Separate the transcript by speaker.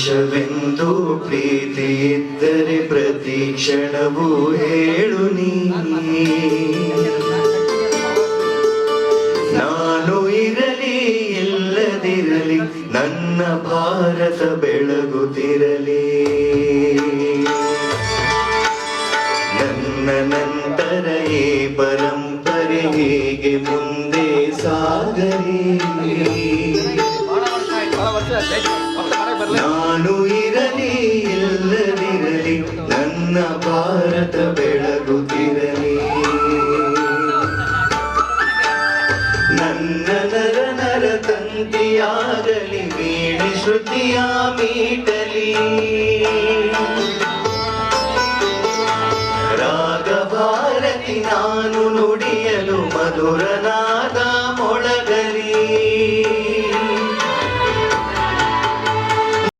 Speaker 1: ದೇಶವೆಂದು ಪ್ರೀತಿ ಇದ್ದರೆ ಪ್ರತಿ ಹೇಳು ನೀ. ನಾನು ಇರಲಿ, ಇಲ್ಲದಿರಲಿ, ನನ್ನ ಭಾರತ ಬೆಳಗುತ್ತಿರಲಿ. ನನ್ನ ನಂತರ ಈ ಪರಂಪರೆ ಹೇಗೆ ಮುಂದೆ ಸಾಗಲಿ. ನಾನು ಇರಲಿ, ಇಲ್ಲದಿರಲಿ, ನನ್ನ ಭಾರತ ಬೆಳಗುತ್ತಿರಲಿ ನನ್ನ ನರ ನರ ತಂತಿಯಾಗಲಿ, ವೀಣೆ ಶ್ರುತಿಯ ಮೀಟಲಿ. ರಾಗ ಭಾರತಿ ನಾನು ನುಡಿಯಲು ಮಧುರನಾದ